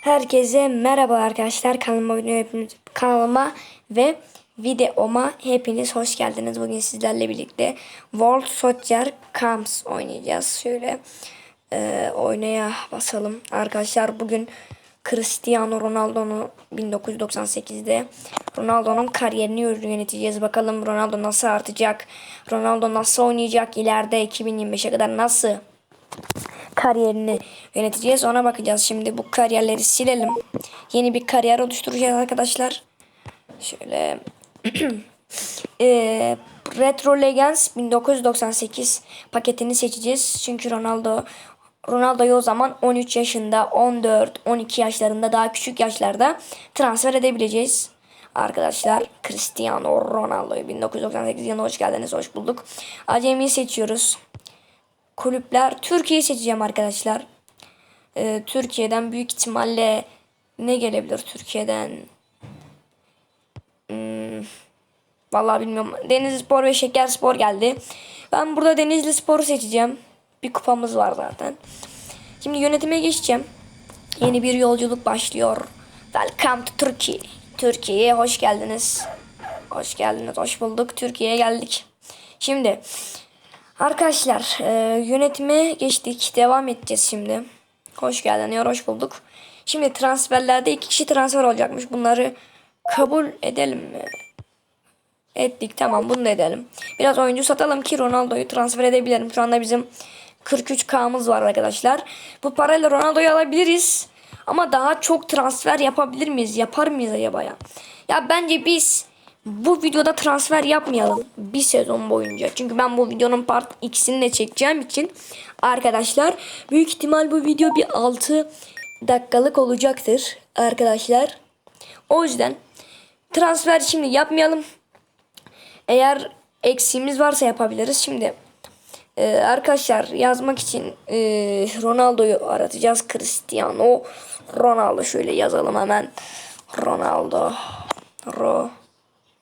Herkese merhaba arkadaşlar kanalıma kanalıma ve videoma hepiniz hoş geldiniz. Bugün sizlerle birlikte World Soccer Camps oynayacağız. Şöyle e, oynaya basalım. Arkadaşlar bugün Cristiano Ronaldo'nu 1998'de Ronaldo'nun kariyerini yöneteceğiz. Bakalım Ronaldo nasıl artacak? Ronaldo nasıl oynayacak ileride 2025'e kadar nasıl kariyerini yöneteceğiz. Ona bakacağız. Şimdi bu kariyerleri silelim. Yeni bir kariyer oluşturacağız arkadaşlar. Şöyle Eee, Retro Legends 1998 paketini seçeceğiz. Çünkü Ronaldo Ronaldo'yu o zaman 13 yaşında, 14, 12 yaşlarında daha küçük yaşlarda transfer edebileceğiz. Arkadaşlar Cristiano Ronaldo'yu 1998 yılına hoş geldiniz, hoş bulduk. Acemi'yi seçiyoruz kulüpler Türkiye'yi seçeceğim arkadaşlar. Ee, Türkiye'den büyük ihtimalle ne gelebilir Türkiye'den? Hmm, vallahi bilmiyorum. Denizli Spor ve Şeker Spor geldi. Ben burada Denizli Spor'u seçeceğim. Bir kupamız var zaten. Şimdi yönetime geçeceğim. Yeni bir yolculuk başlıyor. Welcome to Turkey. Türkiye'ye hoş geldiniz. Hoş geldiniz, hoş bulduk. Türkiye'ye geldik. Şimdi Arkadaşlar e, yönetime geçtik. Devam edeceğiz şimdi. Hoş geldin. ya, Hoş bulduk. Şimdi transferlerde iki kişi transfer olacakmış. Bunları kabul edelim mi? Ettik tamam bunu da edelim. Biraz oyuncu satalım ki Ronaldo'yu transfer edebilirim. Şu anda bizim 43K'mız var arkadaşlar. Bu parayla Ronaldo'yu alabiliriz. Ama daha çok transfer yapabilir miyiz? Yapar mıyız acaba ya? Ya bence biz bu videoda transfer yapmayalım. Bir sezon boyunca. Çünkü ben bu videonun part ikisini de çekeceğim için arkadaşlar büyük ihtimal bu video bir 6 dakikalık olacaktır arkadaşlar. O yüzden transfer şimdi yapmayalım. Eğer eksiğimiz varsa yapabiliriz. Şimdi e, arkadaşlar yazmak için e, Ronaldo'yu aratacağız. Cristiano Ronaldo şöyle yazalım hemen. Ronaldo. Ro.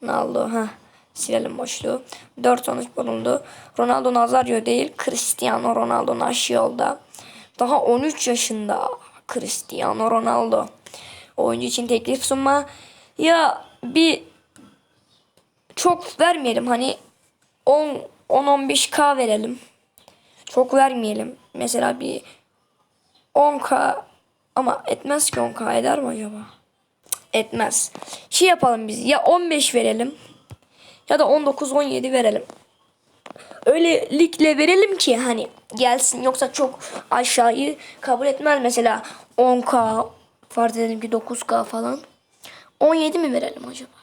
Ronaldo ha silelim boşluğu. 4 sonuç bulundu. Ronaldo Nazario değil Cristiano Ronaldo Naşyol'da. Daha 13 yaşında Cristiano Ronaldo. Oyuncu için teklif sunma. Ya bir çok vermeyelim hani 10 10-15k verelim. Çok vermeyelim. Mesela bir 10k ama etmez ki 10k eder mi acaba? Etmez. Şey yapalım biz ya 15 verelim ya da 19-17 verelim. Öyle ligle verelim ki hani gelsin yoksa çok aşağıyı kabul etmez. Mesela 10k farz edelim ki 9k falan. 17 mi verelim acaba?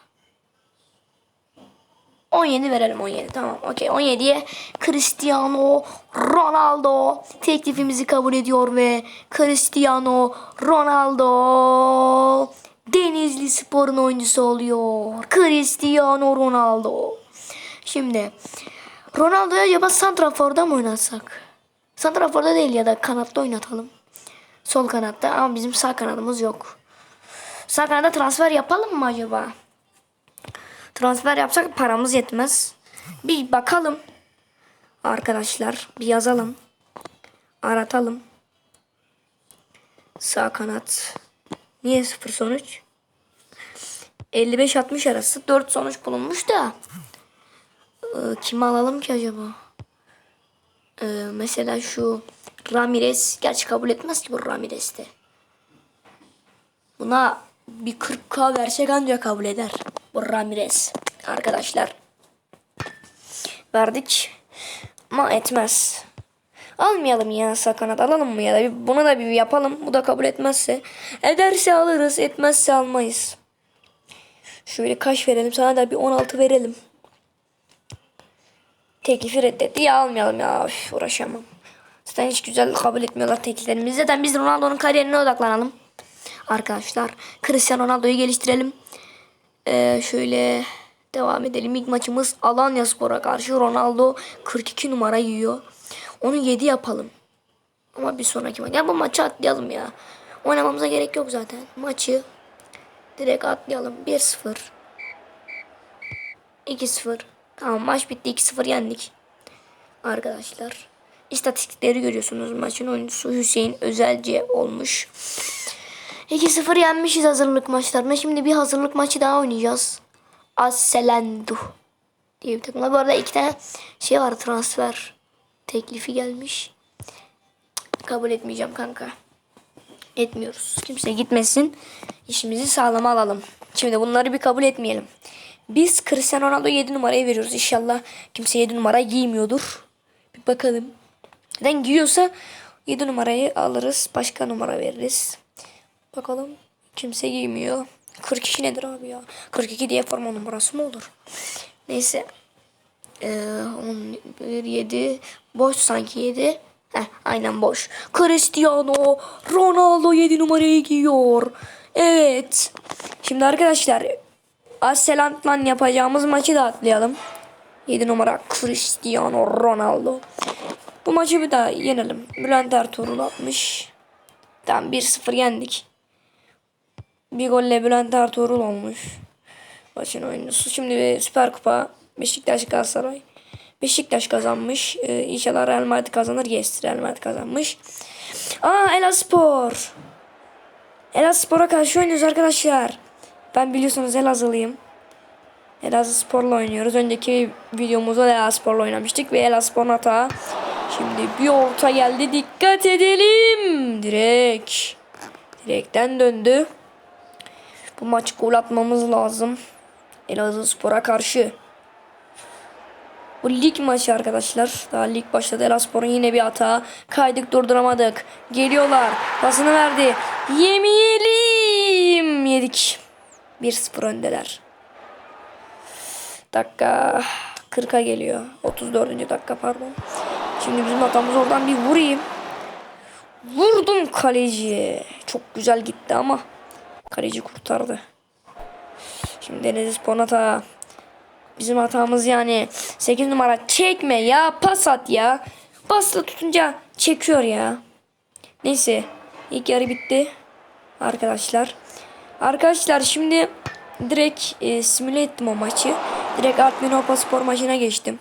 17 verelim 17 tamam okey 17'ye Cristiano Ronaldo teklifimizi kabul ediyor ve Cristiano Ronaldo Denizli Spor'un oyuncusu oluyor. Cristiano Ronaldo. Şimdi Ronaldo'yu acaba Santrafor'da mı oynatsak? Santrafor'da değil ya da kanatta oynatalım. Sol kanatta ama bizim sağ kanadımız yok. Sağ kanada transfer yapalım mı acaba? Transfer yapsak paramız yetmez. Bir bakalım. Arkadaşlar bir yazalım. Aratalım. Sağ kanat. Niye sıfır sonuç? 55-60 arası 4 sonuç bulunmuş da. Ee, kimi alalım ki acaba? Ee, mesela şu Ramirez. Gerçi kabul etmez ki bu Ramirez de. Buna bir 40k versek ancak kabul eder. Bu Ramirez. Arkadaşlar. Verdik. Ama etmez. Almayalım ya sakanat alalım mı ya da bir, bunu da bir yapalım. Bu da kabul etmezse. Ederse alırız etmezse almayız. Şöyle kaç verelim sana da bir 16 verelim. Teklifi reddetti ya almayalım ya Üf, uğraşamam. Zaten hiç güzel kabul etmiyorlar tekliflerimizi. Zaten biz Ronaldo'nun kariyerine odaklanalım. Arkadaşlar Cristiano Ronaldo'yu geliştirelim. Ee, şöyle devam edelim. İlk maçımız Alanya Spor'a karşı Ronaldo 42 numara yiyor. Onu 7 yapalım. Ama bir sonraki maç. Ya bu maçı atlayalım ya. Oynamamıza gerek yok zaten. Maçı direkt atlayalım. 1-0. 2-0. Tamam maç bitti. 2-0 yendik. Arkadaşlar. İstatistikleri görüyorsunuz. Maçın oyuncusu Hüseyin Özelce olmuş. 2-0 yenmişiz hazırlık maçlarına. Şimdi bir hazırlık maçı daha oynayacağız. Asselendu diye bir takımla. Bu arada iki tane şey var transfer teklifi gelmiş. Kabul etmeyeceğim kanka. Etmiyoruz. Kimse gitmesin. İşimizi sağlama alalım. Şimdi bunları bir kabul etmeyelim. Biz Cristiano Ronaldo 7 numarayı veriyoruz. İnşallah kimse 7 numara giymiyordur. Bir bakalım. Neden giyiyorsa 7 numarayı alırız. Başka numara veririz. Bakalım. Kimse giymiyor. 42 nedir abi ya? 42 diye forma numarası mı olur? Neyse. Ee, 11, 7. Boş sanki 7. Heh, aynen boş. Cristiano Ronaldo 7 numarayı giyiyor. Evet. Şimdi arkadaşlar Asselant'la yapacağımız maçı da atlayalım. 7 numara Cristiano Ronaldo. Bu maçı bir daha yenelim. Bülent Ertuğrul atmış. Tamam 1-0 yendik. Bir golle Bülent Ertuğrul olmuş. Maçın oyuncusu. Şimdi bir Süper Kupa Beşiktaş Galatasaray. Beşiktaş kazanmış. Ee, inşallah Real Madrid kazanır. Yes Real Madrid kazanmış. Aa Elazığspor. Elazığspor'a karşı oynuyoruz arkadaşlar. Ben biliyorsunuz Elazığlıyım. Elazığspor'la oynuyoruz. Önceki videomuzda Elazığspor'la oynamıştık ve Elazığspor'un hata. Şimdi bir orta geldi. Dikkat edelim. Direk. Direkten döndü. Bu maç gol atmamız lazım. Elazığspor'a karşı. Bu lig maçı arkadaşlar. Daha lig başladı. Elazığspor'un yine bir hata. Kaydık durduramadık. Geliyorlar. Pasını verdi. Yemeyelim. Yedik. 1-0 öndeler. Dakika 40'a geliyor. 34. dakika pardon. Şimdi bizim hatamız oradan bir vurayım. Vurdum kaleci. Çok güzel gitti ama kaleci kurtardı. Şimdi Deniz Ponata. Bizim hatamız yani 8 numara çekme ya pas at ya. Pasla tutunca çekiyor ya. Neyse ilk yarı bitti. Arkadaşlar. Arkadaşlar şimdi direkt e, simüle ettim o maçı. Direkt Artvin Hopa Spor maçına geçtim.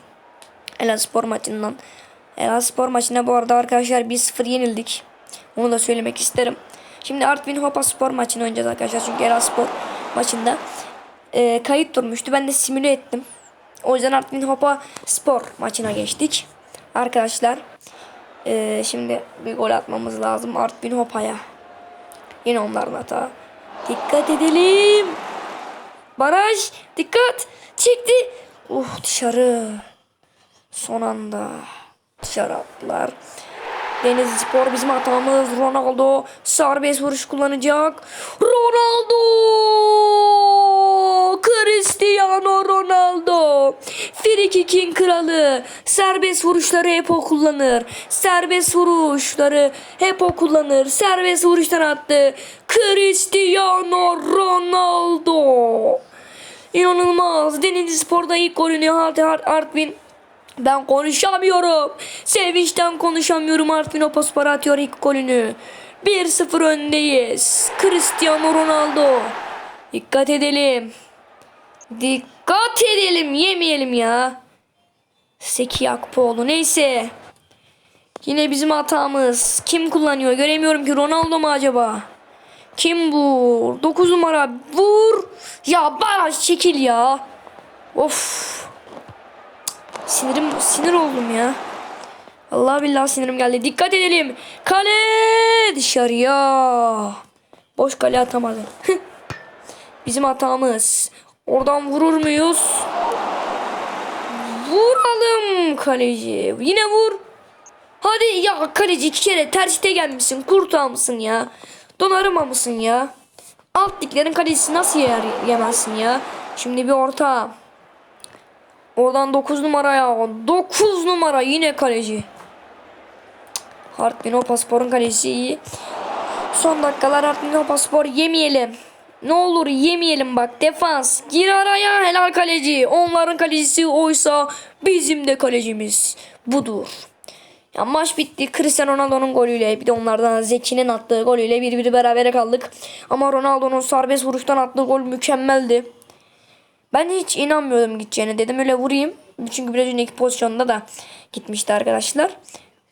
Elazığspor maçından. Elazığspor maçına bu arada arkadaşlar 1-0 yenildik. Onu da söylemek isterim. Şimdi Artvin Hopa Spor maçını oynayacağız arkadaşlar. Çünkü Elazığspor maçında e, kayıt durmuştu. Ben de simüle ettim. O yüzden Artvin Hopa Spor maçına geçtik. Arkadaşlar e, şimdi bir gol atmamız lazım Artvin Hopa'ya. Yine onların hata. Dikkat edelim. Baraj dikkat. Çekti. Uh dışarı. Son anda dışarı attılar. Denizli Spor bizim hatamız. Ronaldo serbest vuruş kullanacak. Ronaldo! Cristiano Ronaldo. Frikik'in kralı. Serbest vuruşları hep o kullanır. Serbest vuruşları hep o kullanır. Serbest vuruştan attı. Cristiano Ronaldo. İnanılmaz. Denizli Spor'da ilk golünü Art Artvin ben konuşamıyorum. Sevinçten konuşamıyorum. Artvin Opaspor atıyor ilk golünü. 1-0 öndeyiz. Cristiano Ronaldo. Dikkat edelim. Dikkat edelim. Yemeyelim ya. Seki Yakpoğlu. Neyse. Yine bizim hatamız. Kim kullanıyor? Göremiyorum ki. Ronaldo mu acaba? Kim bu? 9 numara. Vur. Ya baraj çekil ya. Of. Sinirim sinir oldum ya. Allah billahi sinirim geldi. Dikkat edelim. Kale dışarıya. Boş kale atamadı. Bizim hatamız. Oradan vurur muyuz? Vuralım kaleci. Yine vur. Hadi ya kaleci iki kere tersite gelmişsin. Kurtağı mısın ya? Donarıma mısın ya? Alt liglerin kalecisi nasıl yer yemezsin ya? Şimdi bir orta. Oradan 9 numara ya. 9 numara yine kaleci. Hartbin Opaspor'un kalecisi iyi. Son dakikalar Hartbin Opaspor yemeyelim. Ne olur yemeyelim bak defans. Gir araya helal kaleci. Onların kalecisi oysa bizim de kalecimiz. Budur. Ya maç bitti. Cristiano Ronaldo'nun golüyle bir de onlardan Zeki'nin attığı golüyle bir bir berabere kaldık. Ama Ronaldo'nun serbest vuruştan attığı gol mükemmeldi. Ben hiç inanmıyordum gideceğine dedim öyle vurayım. Çünkü biraz önceki pozisyonda da gitmişti arkadaşlar.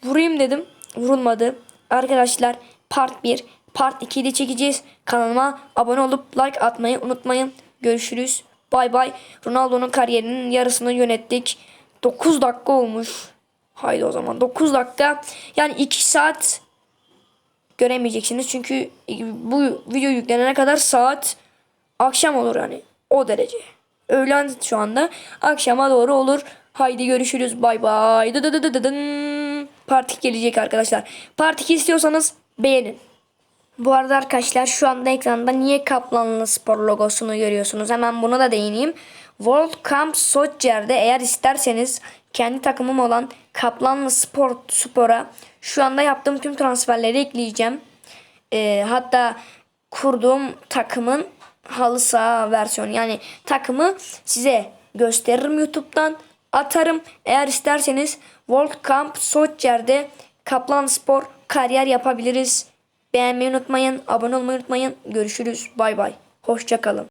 Vurayım dedim. Vurulmadı. Arkadaşlar part 1 part 2'yi de çekeceğiz. Kanalıma abone olup like atmayı unutmayın. Görüşürüz. Bay bay. Ronaldo'nun kariyerinin yarısını yönettik. 9 dakika olmuş. Haydi o zaman 9 dakika. Yani 2 saat göremeyeceksiniz. Çünkü bu video yüklenene kadar saat akşam olur yani. O derece. Öğlen şu anda. Akşama doğru olur. Haydi görüşürüz. Bay bay. Part 2 gelecek arkadaşlar. Part 2 istiyorsanız beğenin. Bu arada arkadaşlar şu anda ekranda niye Kaplanlı Spor logosunu görüyorsunuz? Hemen buna da değineyim. World Camp Soccer'de eğer isterseniz kendi takımım olan Kaplanlı Spor Spor'a şu anda yaptığım tüm transferleri ekleyeceğim. Ee, hatta kurduğum takımın halı saha versiyonu yani takımı size gösteririm YouTube'dan atarım. Eğer isterseniz World Camp Soccer'de Kaplan Spor kariyer yapabiliriz. Beğenmeyi unutmayın, abone olmayı unutmayın. Görüşürüz. Bay bay. Hoşçakalın.